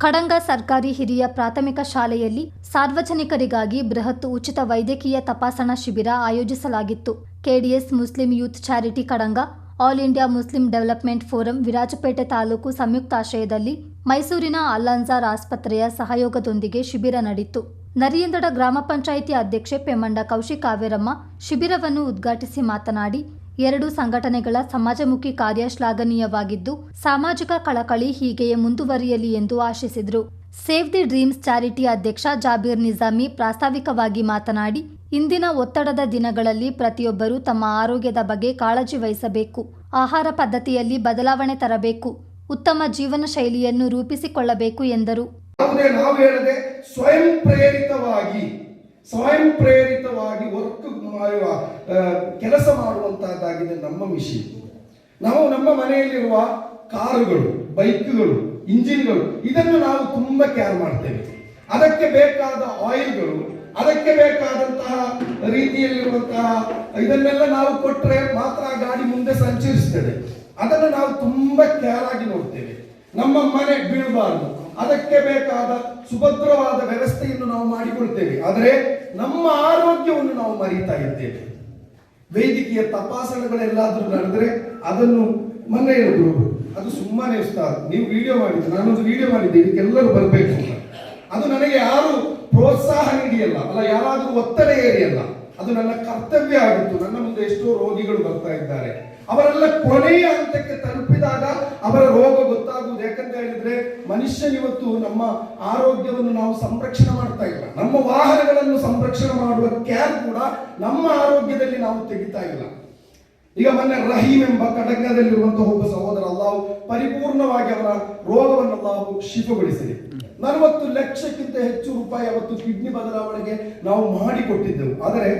ಕಡಂಗ ಸರ್ಕಾರಿ ಹಿರಿಯ ಪ್ರಾಥಮಿಕ ಶಾಲೆಯಲ್ಲಿ ಸಾರ್ವಜನಿಕರಿಗಾಗಿ ಬೃಹತ್ ಉಚಿತ ವೈದ್ಯಕೀಯ ತಪಾಸಣಾ ಶಿಬಿರ ಆಯೋಜಿಸಲಾಗಿತ್ತು. KDS Muslim youth charity Kadanga all India Muslim development forum Virajpet taluk ಸಂಯುಕ್ತಾಶ್ರಯದಲ್ಲಿ ಮೈಸೂರಿನ ಅಲ್ಲಾನ್ಸಾರ್ ಆಸ್ಪತ್ರೆಯ ಸಹಯೋಗದೊಂದಿಗೆ ಶಿಬಿರ ನಡೆಯಿತು. ನರಿಯಂದಡ ಗ್ರಾಮ ಪಂಚಾಯಿತಿ ಅಧ್ಯಕ್ಷೆ ಪೆಮ್ಮಂಡ ಕೌಶಿಕ್ ಕಾವೇರಮ್ಮ ಶಿಬಿರವನ್ನು ಉದ್ಘಾಟಿಸಿ ಮಾತನಾಡಿ ಎರಡು ಸಂಘಟನೆಗಳ ಸಮಾಜಮುಖಿ ಕಾರ್ಯ ಶ್ಲಾಘನೀಯವಾಗಿದ್ದು ಸಾಮಾಜಿಕ ಕಳಕಳಿ ಹೀಗೆಯೇ ಮುಂದುವರಿಯಲಿ ಎಂದು ಆಶಿಸಿದರು. ಸೇವ್ ದಿ ಡ್ರೀಮ್ಸ್ ಚಾರಿಟಿ ಅಧ್ಯಕ್ಷ ಜಾಬೀರ್ ನಿಜಾಮಿ ಪ್ರಾಸ್ತಾವಿಕವಾಗಿ ಮಾತನಾಡಿ, ಇಂದಿನ ಒತ್ತಡದ ದಿನಗಳಲ್ಲಿ ಪ್ರತಿಯೊಬ್ಬರೂ ತಮ್ಮ ಆರೋಗ್ಯದ ಬಗ್ಗೆ ಕಾಳಜಿ ವಹಿಸಬೇಕು, ಆಹಾರ ಪದ್ಧತಿಯಲ್ಲಿ ಬದಲಾವಣೆ ತರಬೇಕು, ಉತ್ತಮ ಜೀವನ ಶೈಲಿಯನ್ನು ರೂಪಿಸಿಕೊಳ್ಳಬೇಕು ಎಂದರು. ಸ್ವಯಂ ಪ್ರೇರಿತವಾಗಿ ವರ್ಕ್ ಮಾಡುವ ಕೆಲಸ ಮಾಡುವಂತಹದ್ದಾಗಿದೆ ನಮ್ಮ ಮಿಷಿನ್ ನಾವು ನಮ್ಮ ಮನೆಯಲ್ಲಿರುವ ಕಾರುಗಳು, ಬೈಕ್ಗಳು, ಇಂಜಿನ್ಗಳು, ಇದನ್ನು ನಾವು ತುಂಬಾ ಕೇರ್ ಮಾಡ್ತೇವೆ. ಅದಕ್ಕೆ ಬೇಕಾದ ಆಯಿಲ್ಗಳು ಅದಕ್ಕೆ ಬೇಕಾದಂತಹ ರೀತಿಯಲ್ಲಿರುವಂತಹ, ಇದನ್ನೆಲ್ಲ ನಾವು ಕೊಟ್ಟರೆ ಮಾತ್ರ ಗಾಡಿ ಮುಂದೆ ಸಂಚರಿಸ್ತದೆ. ಅದನ್ನು ನಾವು ತುಂಬಾ ಕೇರ್ ಆಗಿ ನೋಡ್ತೇವೆ. ನಮ್ಮ ಮನೆ ಬೀಳಬಾರದು. ಅದಕ್ಕೆ ಬೇಕಾದ ಸುಭದ್ರವಾದ ವ್ಯವಸ್ಥೆಯನ್ನು ನಾವು ಮಾಡಿಕೊಳ್ತೇವೆ ಆದರೆ ನಮ್ಮ ಆರೋಗ್ಯವನ್ನು ನಾವು ಮರೀತಾ ಇದ್ದೇವೆ. ವೈದ್ಯಕೀಯ ತಪಾಸಣೆಗಳೆಲ್ಲಾದ್ರೂ ನಡೆದ್ರೆ ಅದನ್ನು ಮೊನ್ನೆ ಹೇಳಿದ್ರು ಅದು ಸುಮ್ಮನೆ ಉಸ್ತಾದ್. ನೀವು ವಿಡಿಯೋ ಮಾಡಿದ್ದು, ನಾನೊಂದು ವಿಡಿಯೋ ಮಾಡಿದ್ದೆ, ಇದಕ್ಕೆಲ್ಲರೂ ಬರಬೇಕು ಅದು ನನಗೆ ಯಾರು ಪ್ರೋತ್ಸಾಹ ನೀಡಿಯಲ್ಲ, ಅಲ್ಲ, ಯಾರಾದರೂ ಒತ್ತಡ ಏರಿಯಲ್ಲ ಅದು ನನ್ನ ಕರ್ತವ್ಯ ಆಗಿತ್ತು. ನನ್ನ ಮುಂದೆ ಎಷ್ಟೋ ರೋಗಿಗಳು ಬರ್ತಾ ಇದ್ದಾರೆ. ಅವರೆಲ್ಲ ಕೊನೆಯ ಹಂತಕ್ಕೆ ತಲುಪಿದಾಗ ಅವರ ರೋಗ ಯಾಕಂತ ಹೇಳಿದ್ರೆ ಮನುಷ್ಯನಿವತ್ತು ನಮ್ಮ ಆರೋಗ್ಯವನ್ನು ನಾವು ಸಂರಕ್ಷಣೆ ಮಾಡ್ತಾ ಇಲ್ಲ. ನಮ್ಮ ವಾಹನಗಳನ್ನು ಸಂರಕ್ಷಣೆ ಮಾಡುವ ಕ್ಯಾರ್ ಕೂಡ ನಮ್ಮ ಆರೋಗ್ಯದಲ್ಲಿ ನಾವು ತೆಗಿತಾ ಇಲ್ಲ. ಈಗ ಮೊನ್ನೆ ರಹೀಮ್ ಎಂಬ ಕಡಂಗದಲ್ಲಿರುವಂತಹ ಒಬ್ಬ ಸಹೋದರ ಅಲ್ಲಾವು ಪರಿಪೂರ್ಣವಾಗಿ ಅವರ ರೋಗವನ್ನು ಅಲ್ಲಾವು ಶಿಫಗೊಳಿಸಿದೆ. ನಲವತ್ತು ಲಕ್ಷಕ್ಕಿಂತ ಹೆಚ್ಚು ರೂಪಾಯಿ ಅವತ್ತು ಕಿಡ್ನಿ ಬದಲಾವಣೆಗೆ ನಾವು ಮಾಡಿಕೊಟ್ಟಿದ್ದೆವು. ಆದರೆ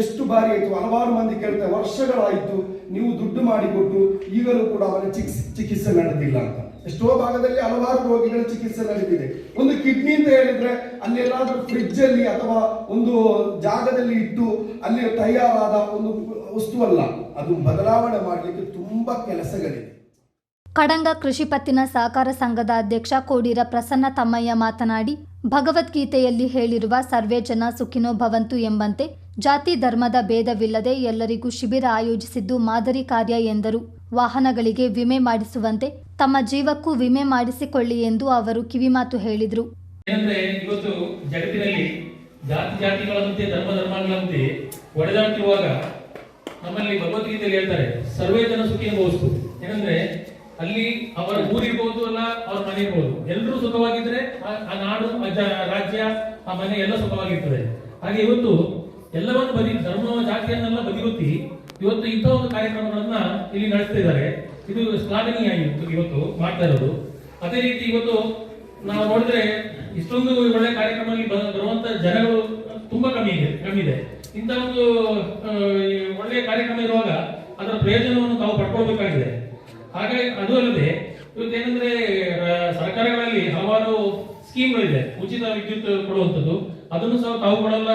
ಎಷ್ಟು ಬಾರಿ ಆಯಿತು? ಹಲವಾರು ಮಂದಿ ಕೇಳ್ತಾರೆ, ವರ್ಷಗಳಾಯಿತು, ನೀವು ದುಡ್ಡು ಮಾಡಿಕೊಟ್ಟು ಈಗಲೂ ಕೂಡ ಅವರ ಚಿಕಿತ್ಸೆ ಚಿಕಿತ್ಸೆ ನಡೆದಿಲ್ಲ ಅಂತ. ಎಷ್ಟೋ ಭಾಗದಲ್ಲಿ ಹಲವಾರು ರೋಗಿಗಳ ಚಿಕಿತ್ಸೆ ನಡೆದಿದೆ ಒಂದು ಕಿಡ್ನಿ ಅಂತ ಹೇಳಿದ್ರೆ ಅಲ್ಲಿ ಎಲ್ಲಾದ್ರೂ ಫ್ರಿಡ್ಜ್ ಅಲ್ಲಿ ಅಥವಾ ಒಂದು ಜಾಗದಲ್ಲಿ ಇಟ್ಟು ಅಲ್ಲಿ ತಯಾರಾದ ಒಂದು ವಸ್ತುವಲ್ಲ ಅದು ಬದಲಾವಣೆ ಮಾಡಲಿಕ್ಕೆ ತುಂಬಾ ಕೆಲಸಗಳಿದೆ. ಕಡಂಗ ಕೃಷಿ ಪತ್ತಿನ ಸಹಕಾರ ಸಂಘದ ಅಧ್ಯಕ್ಷ ಕೋಡಿರ ಪ್ರಸನ್ನ ತಮ್ಮಯ್ಯ ಮಾತನಾಡಿ, ಭಗವದ್ಗೀತೆಯಲ್ಲಿ ಹೇಳಿರುವ ಸರ್ವೇ ಜನ ಸುಖಿನೋ ಭವಂತು ಎಂಬಂತೆ ಜಾತಿ ಧರ್ಮದ ಭೇದವಿಲ್ಲದೆ ಎಲ್ಲರಿಗೂ ಶಿಬಿರ ಆಯೋಜಿಸಿದ್ದು ಮಾದರಿ ಕಾರ್ಯ ಎಂದರು. ವಾಹನಗಳಿಗೆ ವಿಮೆ ಮಾಡಿಸುವಂತೆ ತಮ್ಮ ಜೀವಕ್ಕೂ ವಿಮೆ ಮಾಡಿಸಿಕೊಳ್ಳಿ ಎಂದು ಅವರು ಕಿವಿಮಾತು ಹೇಳಿದರು. ಏನಂದ್ರೆ ಇವತ್ತು ಜಗತ್ತಿನಲ್ಲಿ ಜಾತಿ ಜಾತಿಗಳಂತೆ, ಧರ್ಮ ಧರ್ಮಗಳಂತೆ ಒಡೆದಾಡ್ತಿರುವಾಗ ನಮ್ಮಲ್ಲಿ ಭಗವದ್ಗೀತೆಯಲ್ಲಿ ಹೇಳ್ತಾರೆ, ಸರ್ವೇ ಜನ ಸುಖಿ ಎಂಬ ವಸ್ತು. ಏನಂದ್ರೆ ಅಲ್ಲಿ ಅವರ ಊರಿರ್ಬೋದು ಅಲ್ಲ ಅವ್ರ ಮನೆ ಇರ್ಬೋದು ಎಲ್ಲರೂ ಸುಖವಾಗಿದ್ರೆ ಆ ನಾಡು ರಾಜ್ಯ, ಆ ಮನೆ ಎಲ್ಲ ಸುಖವಾಗಿರ್ತದೆ. ಹಾಗೆ ಇವತ್ತು ಎಲ್ಲವನ್ನು ಬದಿ ಧರ್ಮ ಜಾತಿಯನ್ನೆಲ್ಲ ಬದಿಗೊತ್ತಿ ಇವತ್ತು ಇಂಥ ಒಂದು ಕಾರ್ಯಕ್ರಮಗಳನ್ನ ಇಲ್ಲಿ ನಡೆಸ್ತಾ ಇದ್ದಾರೆ. ಇದು ಶ್ಲಾಘನೀಯ ಇವತ್ತು ಇವತ್ತು ಮಾಡ್ತಾ ಇರೋದು. ಅದೇ ರೀತಿ ಇವತ್ತು ನಾವು ನೋಡಿದ್ರೆ ಇಷ್ಟೊಂದು ಒಳ್ಳೆ ಕಾರ್ಯಕ್ರಮದಲ್ಲಿ ಬರುವಂತ ಜನಗಳು ತುಂಬಾ ಕಮ್ಮಿ ಇದೆ ಕಮ್ಮಿ ಇದೆ. ಇಂಥ ಒಂದು ಒಳ್ಳೆ ಕಾರ್ಯಕ್ರಮ ಇರುವಾಗ ಅದರ ಪ್ರಯೋಜನವನ್ನು ತಾವು ಪಡ್ಕೊಳ್ಬೇಕಾಗಿದೆ. ಹಾಗೆ ಅದು ಅಲ್ಲದೆ ಇವತ್ತು ಏನಂದ್ರೆ ಸರ್ಕಾರಗಳಲ್ಲಿ ಹಲವಾರು ಸ್ಕೀಮ್ಗಳಿದೆ. ಉಚಿತ ವಿದ್ಯುತ್ ಕೊಡುವಂಥದ್ದು. ಅದನ್ನು ಸಹ ತಾವುಗಳೆಲ್ಲ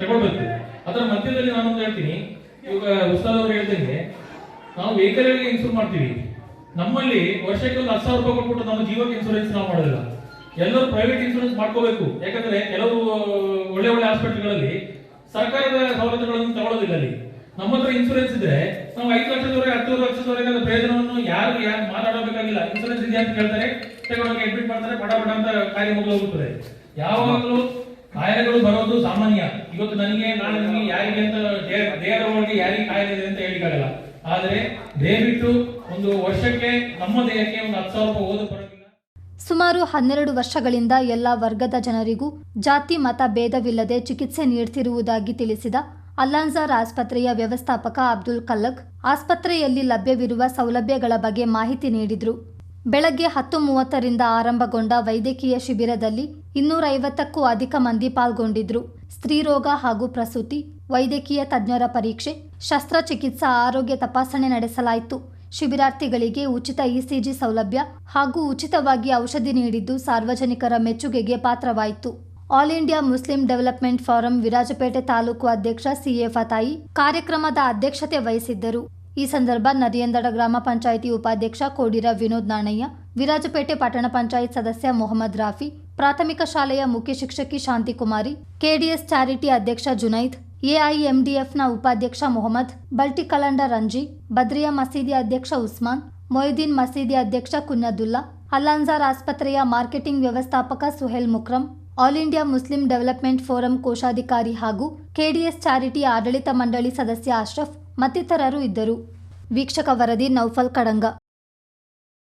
ತಗೊಳ್ಬೇಕು. ಅದರ ಮಧ್ಯದಲ್ಲಿ ನಾನೊಂದು ಹೇಳ್ತೀನಿ. ಇವಾಗ ಉಸ್ತಾದ್ ಹೇಳ್ದಂಗೆ ನಾವು ವೆಹಿಕಲ್ಗಳಿಗೆ ಇನ್ಸೂರ್ ಮಾಡ್ತೀವಿ. ನಮ್ಮಲ್ಲಿ ವರ್ಷಕ್ಕೆ ಒಂದು ಹತ್ತು ಸಾವಿರ ರೂಪಾಯಿ ಕೊಟ್ಬಿಟ್ಟು ನಮ್ಮ ಜೀವಕ್ಕೆ ಇನ್ಸೂರೆನ್ಸ್ ನಾವು ಮಾಡೋದಿಲ್ಲ. ಎಲ್ಲರೂ ಪ್ರೈವೇಟ್ ಇನ್ಶೂರೆನ್ಸ್ ಮಾಡ್ಕೋಬೇಕು. ಯಾಕಂದ್ರೆ ಕೆಲವು ಒಳ್ಳೆ ಒಳ್ಳೆ ಹಾಸ್ಪಿಟಲ್ಗಳಲ್ಲಿ ಸರ್ಕಾರದ ಸವಲತ್ತುಗಳನ್ನು ತಗೊಳ್ಳೋದಿಲ್ಲ ಅಲ್ಲಿ. ನಮ್ಮ ಹತ್ರ ಇನ್ಶೂರೆನ್ಸ್ ಇದ್ರೆ ನಾವು ಐದು ಲಕ್ಷದವರೆಗೆ ಹತ್ತು ಲಕ್ಷದವರೆಗೆ ಅದರ ಪ್ರಯೋಜನವನ್ನು ಯಾರು ಯಾರು ಮಾತಾಡಬೇಕಾಗಿಲ್ಲ. ಇನ್ಶೂರೆನ್ಸ್ ಇದೆ ಅಂತ ಕೇಳ್ತಾರೆ. ತಗೊಂಡೋಗಿ ಅಡ್ಮಿಟ್ ಮಾಡ್ತಾರೆ. ಬಡ ಬಡ ಅಂತ ಕಾರ್ಯ ಮುಗಿದೋಗುತ್ತದೆ ಯಾವಾಗಲೂ ಕಾಯಿಲೆಗಳು ಬರೋದು ಸಾಮಾನ್ಯ. ಇವತ್ತು ನನಗೆ, ನಾಳೆ ನಿಮಗೆ ಯಾರಿಗೆ ಅಂತ ದೇಹ- ದೇಹದ ಒಳಗೆ ಯಾರಿಗೆ ಕಾಯಿಲೆ ಇದೆ ಅಂತ ಹೇಳಿಕ್ಕಾಗಲ್ಲ ಆದರೆ ದಯವಿಟ್ಟು ಒಂದು ವರ್ಷಕ್ಕೆ, ನಮ್ಮ ದೇಹಕ್ಕೆ ಒಂದು ಹತ್ತು ಸಾವಿರ ರೂಪಾಯಿ ಓದು ಸುಮಾರು ಹನ್ನೆರಡು ವರ್ಷಗಳಿಂದ ಎಲ್ಲ ವರ್ಗದ ಜನರಿಗೂ ಜಾತಿ, ಮತ ಭೇದವಿಲ್ಲದೆ ಚಿಕಿತ್ಸೆ ನೀಡ್ತಿರುವುದಾಗಿ ತಿಳಿಸಿದ ಅಲ್ಲಾನ್ಸಾರ್ ಆಸ್ಪತ್ರೆಯ ವ್ಯವಸ್ಥಾಪಕ ಅಬ್ದುಲ್ ಕಲ್ಲಕ್, ಆಸ್ಪತ್ರೆಯಲ್ಲಿ ಲಭ್ಯವಿರುವ ಸೌಲಭ್ಯಗಳ ಬಗ್ಗೆ ಮಾಹಿತಿ ನೀಡಿದರು. ಬೆಳಗ್ಗೆ ಹತ್ತು ಮೂವತ್ತರಿಂದ ಆರಂಭಗೊಂಡ ವೈದ್ಯಕೀಯ ಶಿಬಿರದಲ್ಲಿ ಇನ್ನೂರೈವತ್ತಕ್ಕೂ ಅಧಿಕ ಮಂದಿ ಪಾಲ್ಗೊಂಡಿದ್ರು. ಸ್ತ್ರೀರೋಗ ಹಾಗೂ ಪ್ರಸೂತಿ, ವೈದ್ಯಕೀಯ ತಜ್ಞರ ಪರೀಕ್ಷೆ, ಶಸ್ತ್ರಚಿಕಿತ್ಸಾ ಆರೋಗ್ಯ ತಪಾಸಣೆ ನಡೆಸಲಾಯಿತು. ಶಿಬಿರಾರ್ಥಿಗಳಿಗೆ ಉಚಿತ ಇಸಿಜಿ ಸೌಲಭ್ಯ ಹಾಗೂ ಉಚಿತವಾಗಿ ಔಷಧಿ ನೀಡಿದ್ದು ಸಾರ್ವಜನಿಕರ ಮೆಚ್ಚುಗೆಗೆ ಪಾತ್ರವಾಯಿತು. All India Muslim development forum Virajpet taluk ಅಧ್ಯಕ್ಷ ಸಿಎ ಫತಾಯಿ ಕಾರ್ಯಕ್ರಮದ ಅಧ್ಯಕ್ಷತೆ ವಹಿಸಿದ್ದರು. ಈ ಸಂದರ್ಭ ನದಿಯಂದಡ ಗ್ರಾಮ ಪಂಚಾಯಿತಿ ಉಪಾಧ್ಯಕ್ಷ ಕೋಡಿರ ವಿನೋದ್ ನಾಣಯ್ಯ, ವಿರಾಜಪೇಟೆ ಪಟ್ಟಣ ಪಂಚಾಯತ್ ಸದಸ್ಯ ಮೊಹಮ್ಮದ್ ರಾಫಿ, ಪ್ರಾಥಮಿಕ ಶಾಲೆಯ ಮುಖ್ಯ ಶಿಕ್ಷಕಿ ಶಾಂತಿಕುಮಾರಿ, ಕೆಡಿಎಸ್ ಚಾರಿಟಿ ಅಧ್ಯಕ್ಷ ಜುನೈದ್, ಎಐಎಂಡಿಎಫ್ನ ಉಪಾಧ್ಯಕ್ಷ ಮೊಹಮ್ಮದ್, ಬಲ್ಟಿ ಕಲಂಡ ರಂಜಿ, ಬದ್ರಿಯಾ ಮಸೀದಿ ಅಧ್ಯಕ್ಷ ಉಸ್ಮಾನ್, ಮೊಯ್ದೀನ್ ಮಸೀದಿ ಅಧ್ಯಕ್ಷ ಕುನ್ನದುಲ್ಲಾ ಅಲ್ಲಾನ್ಸಾರ್ ಆಸ್ಪತ್ರೆಯ ಮಾರ್ಕೆಟಿಂಗ್ ವ್ಯವಸ್ಥಾಪಕ Suhail Mukram, all India Muslim development forum ಕೋಶಾಧಿಕಾರಿ ಹಾಗೂ ಕೆಡಿಎಸ್ ಚಾರಿಟಿ ಆಡಳಿತ ಮಂಡಳಿ ಸದಸ್ಯ ಅಶ್ರಫ್ ಮತ್ತಿತರರು ಇದ್ದರು. ವೀಕ್ಷಕ ವರದಿ ನೌಫಲ್ ಕಡಂಗ.